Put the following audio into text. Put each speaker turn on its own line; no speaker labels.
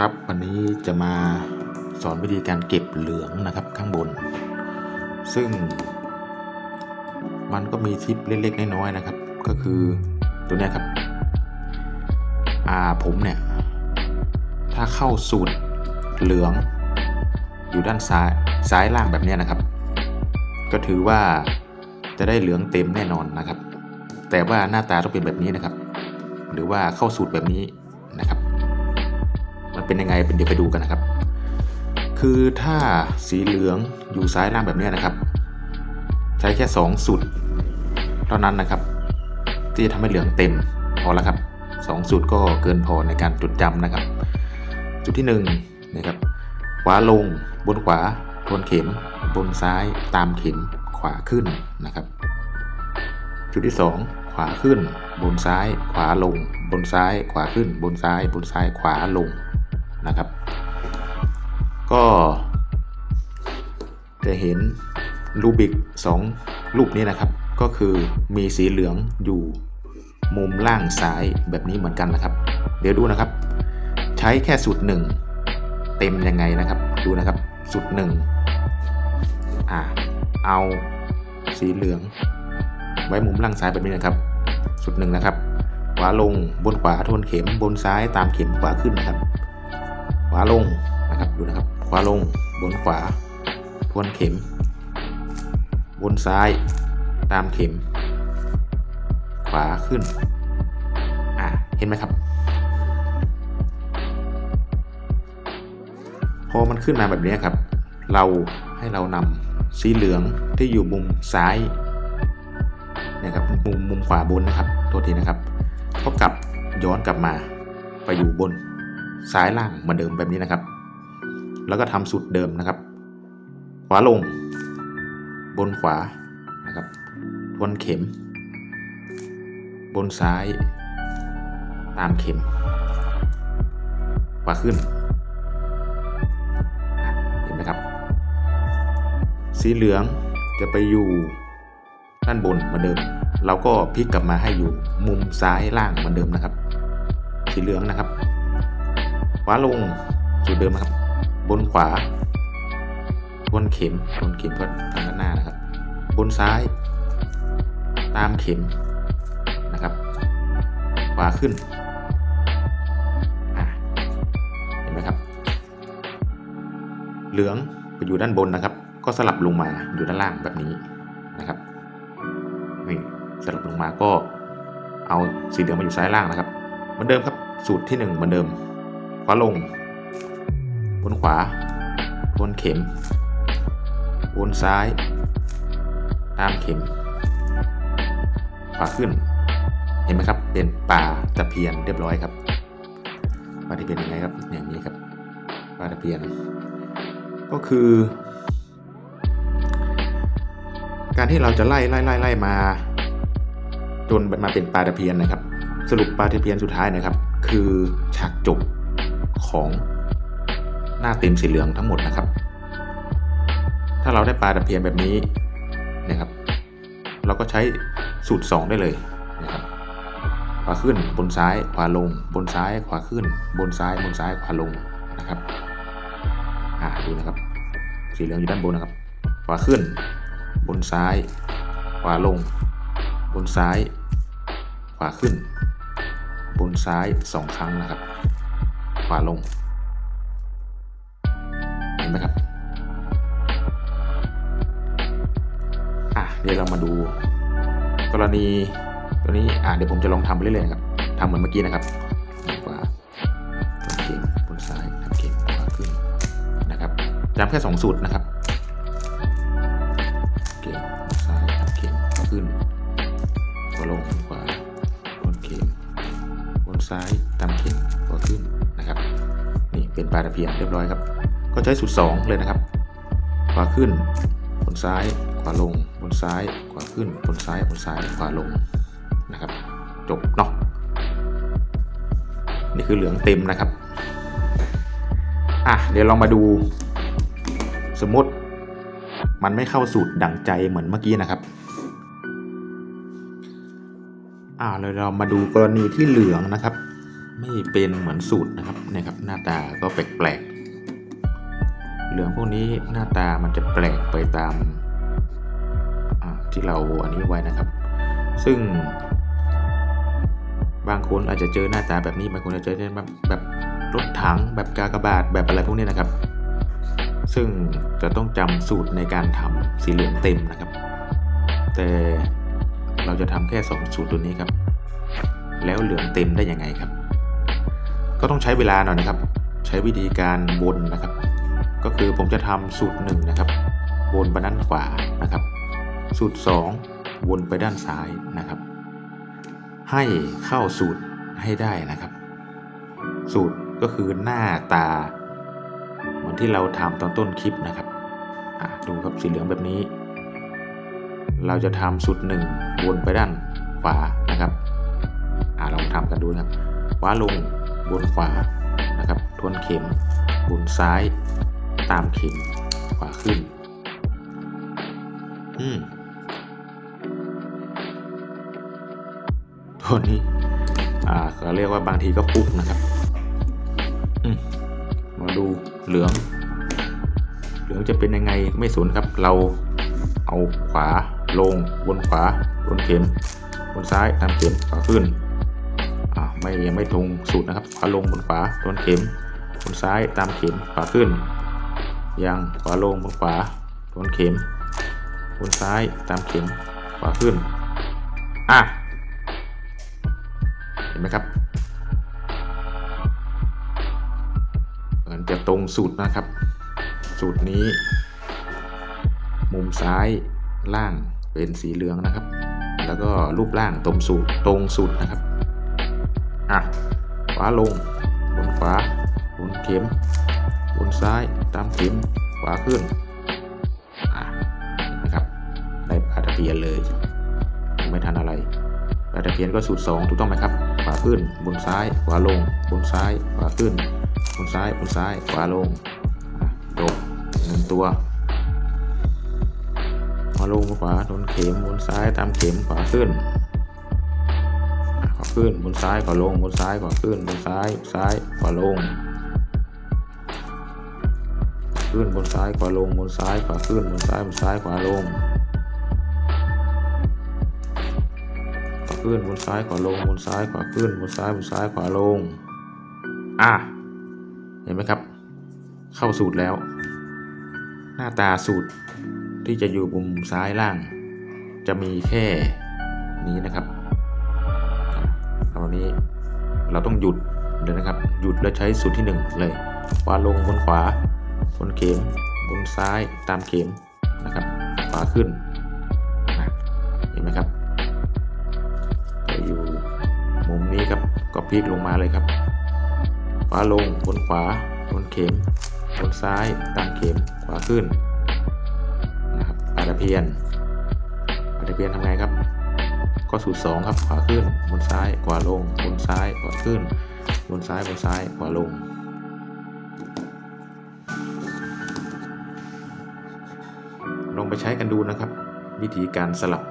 ครับ วันนี้จะมาสอนวิธีการเก็บเหลืองนะครับข้างบน ซึ่ง มันก็มีทิปเล็กๆน้อยๆนะครับ ก็คือตัวนี้ครับอ่าผมเนี่ย ถ้าเข้าสูตรเหลือง อยู่ด้านซ้ายซ้ายล่างแบบนี้นะครับ ก็ถือว่าจะได้เหลืองเต็มแน่นอนนะครับ แต่ว่าหน้าตาต้องเป็นแบบนี้นะครับ หรือว่าเข้าสูตรแบบนี้ เป็นยังไงเป็นเดี๋ยวไปดูกันนะครับ คือถ้าสีเหลืองอยู่ซ้ายล่างแบบนี้นะครับ ใช้แค่2สูตรเท่านั้นนะครับ ที่จะทำให้เหลืองเต็มพอแล้วครับสองสูตรก็เกินพอในการจดจำนะครับ จุดที่1นะครับขวาลงบนขวาทวนเข็ม บนซ้ายตามเข็มขวาขึ้นนะครับ จุดที่ 2 ขวาขึ้น บนซ้าย ขวาลง บนซ้าย ขวาขึ้น บนซ้าย บนซ้ายขวาลง นะครับ ก็จะเห็นรูบิก2 รูปนี้นะครับ ก็คือมีสีเหลืองอยู่มุมล่างซ้ายแบบนี้เหมือนกันนะครับ เดี๋ยวดูนะครับ ใช้แค่สูตรหนึ่งเต็มยังไงนะครับ ดูนะครับสูตรหนึ่งอ่าเอาสีเหลือง ไว้มุมล่างซ้ายแบบนี้นะครับสูตรหนึ่งนะครับ ขวาลงบนขวาทวนเข็มบนซ้ายตามเข็มขวาขึ้นนะครับ วาลงนะครับดูนะครับขวาลงบนขวาทวนเข็ม บนซ้ายตามเข็ม ขวาขึ้นอะเห็นไหมครับ พอมันขึ้นมาแบบนี้ครับ เราให้เรานำสีเหลืองที่อยู่มุมซ้ายนะครับมุมมุมขวาบนนะครับโทษทีนะครับ ก็กลับย้อนกลับมาไปอยู่บน ซ้ายล่างเหมือนเดิมแบบนี้นะครับ แล้วก็ทำสุดเดิมนะครับ ขวาลง บนขวานะครับทวนเข็ม บนซ้าย ตามเข็ม ขวาขึ้น เห็นไหมครับ สีเหลืองจะไปอยู่ด้านบนเหมือนเดิม เราก็พลิกกลับมาให้อยู่มุมซ้ายล่างเหมือนเดิมนะครับ สีเหลืองนะครับ ขวาลงจุดเดิมนะครับ บนขวาทวนเข็มทวนเข็มก็ทางด้านหน้านะครับ บนซ้าย ตามเข็มนะครับ ขวาขึ้นเห็นไหมครับ เหลืองไปอยู่ด้านบนนะครับ ก็สลับลงมาอยู่ด้านล่างแบบนี้นะครับนี่สลับลงมาก็เอาสีเหลืองมาอยู่ซ้ายล่างนะครับ เหมือนเดิมครับสูตรที่หนึ่งเหมือนเดิม ขวาลงบนขวา วนเข็มบนซ้าย ตามเข็ม ขวาขึ้น เห็นไหมครับ เป็นปลาตะเพียนเรียบร้อยครับปลาตะเพียนยังไงครับ อย่างนี้ครับปลาตะเพียน ก็คือ การที่เราจะไล่ไล่ไล่ไล่มา จนมาเป็นปลาตะเพียนนะครับ สรุปปลาตะเพียนสุดท้ายนะครับ คือฉากจบ ของหน้าเต็มสีเหลืองทั้งหมดนะครับ ถ้าเราได้ปลาตะเพียนแบบนี้นะครับ เราก็ใช้สูตร 2 ได้เลยนะครับขวาขึ้นบนซ้ายขวาลง บนซ้ายขวาขึ้น บนซ้ายบนซ้ายขวาลงนะครับอ่าดูนะครับ สีเหลืองอยู่ด้านบนนะครับ ขวาขึ้น บนซ้าย ขวาลง บนซ้าย ขวาขึ้น บนซ้ายสองครั้งนะครับ ขวาลง เห็นไหมครับ อะเดี๋ยวเรามาดู กรณีตัวนี้ อะเดี๋ยวผมจะลองทำไปเรื่อยๆครับทำเหมือนเมื่อกี้นะครับ ขวาบนเข็มบนซ้ายทำเข็มขวาขึ้นนะครับจำแค่สองสูตรนะครับเข็มซ้ายทำเข็มขวาขึ้นขวาลงขวาบนเข็มบนซ้าย เป็นปลาตะเพียนเรียบร้อยครับ ก็ใช้สูตรสองเลยนะครับ ขวาขึ้นบนซ้าย ขวาลงบนซ้าย ขวาขึ้นบนซ้ายบนซ้าย ขวาลงนะครับ จบเนาะนี่คือเหลืองเต็มนะครับ อะ เดี๋ยวลองมาดู สมมติมันไม่เข้าสูตรดั่งใจเหมือนเมื่อกี้นะครับ อ่าเลยเรามาดูกรณีที่เหลืองนะครับ ไม่เป็นเหมือนสูตรนะครับนี่ยครับ หน้าตาก็แปลกๆเหลืองพวกนี้หน้าตามันจะแปลกไปตามที่เราอันนี้ไว้นะครับ ซึ่ง บางคนอาจจะเจอหน้าตาแบบนี้บางคนอาจจะเจอแบบแบบรถถังแบบกากบาทแบบอะไรพวกนี้นะครับ ซึ่งจะต้องจำสูตรในการทำสีเหลืองเต็มนะครับ แต่เราจะทำแค่สองสูตรตัวนี้ครับ แล้วเหลืองเต็มได้ยังไงครับ ก็ต้องใช้เวลาหน่อยนะครับ ใช้วิธีการวนนะครับ ก็คือผมจะทำสูตรหนึ่งนะครับวนไปด้านขวานะครับ สูตร 2 วนไปด้านซ้ายนะครับ ให้เข้าสูตรให้ได้นะครับ สูตรก็คือหน้าตา เหมือนที่เราทำตอนต้นคลิปนะครับดูครับสีเหลืองแบบนี้ เราจะทำสูตรหนึ่งวนไปด้านขวานะครับอะลองทำกันดูนะครับขวาลง บนขวานะครับทวนเข็มบนซ้ายตามเข็มขวาขึ้น อืมตัวนี้ อ่าเขาเรียกว่าบางทีก็ฟุกนะครับ อืมมาดูเหลือง เหลืองจะเป็นยังไงไม่สนครับ เราเอาขวาลงบนขวาบนเข็มบนซ้ายตามเข็มขวาขึ้น ไม่ยังไม่ตรงสูตรนะครับขวาลงบนขวาบนเข็มบนซ้ายตามเข็มขวาขึ้นยังขวาลงบนขวาบนเข็มบนซ้ายตามเข็มขวาขึ้นอะเห็นไหมครับเหมือนจะตรงสูตรนะครับ สูตรนี้ มุมซ้ายล่างเป็นสีเหลืองนะครับ แล้วก็รูปร่างตรงสูตรตรงสูตรนะครับ อะขวาลง บนขวา บนเข็ม บนซ้าย ตามเข็ม ขวาขึ้น อะนไหมครับได้ปลาตะเพียนเลย ยังไม่ทันอะไรปลาตะเพียนก็สูตร2ถูกต้องไหมครับ ขวาขึ้น บนซ้าย ขวาลง บนซ้าย ขวาขึ้น บนซ้าย บนซ้าย ขวาลงจบหนึ่งตัวขวาลงขวาโดนเข็ม บนซ้าย ตามเข็ม ขวาขึ้น ขึ้นบนซ้ายขวาลงบนซ้ายขวาขึ้นบนซ้ายซ้ายขวาลง ขึ้นบนซ้ายขวาลงบนซ้ายขวาขึ้นบนซ้ายบนซ้ายขวาลงขวาขึ้นบนซ้ายขวาลงบนซ้ายขวาขึ้นบนซ้ายบนซ้ายขวาลงอะเห็นไหมครับ เข้าสูตรแล้ว หน้าตาสูตรที่จะอยู่มุมซ้ายล่าง จะมีแค่นี้นะครับะตอนนี้เราต้องหยุดเลยนะครับ หยุดแล้วใช้สูตรที่หนึ่งเลยขวาลงบนขวา บนเข็ม บนซ้ายตามเข็มนะครับขวาขึ้นนะเห็นไหมครับจะอยู่มุมนี้ครับก็พลิกลงมาเลยครับขวาลงบนขวา บนเข็ม บนซ้ายตามเข็มขวาขึ้นนะครับปาตะเพียนปาตะเพียนทำไงครับ ก็สูตรสองครับขวาขึ้นบนซ้ายขวาลงบนซ้ายขวาขึ้นบนซ้ายบนซ้ายขวาลงลองไปใช้กันดูนะครับ วิธีการสลับ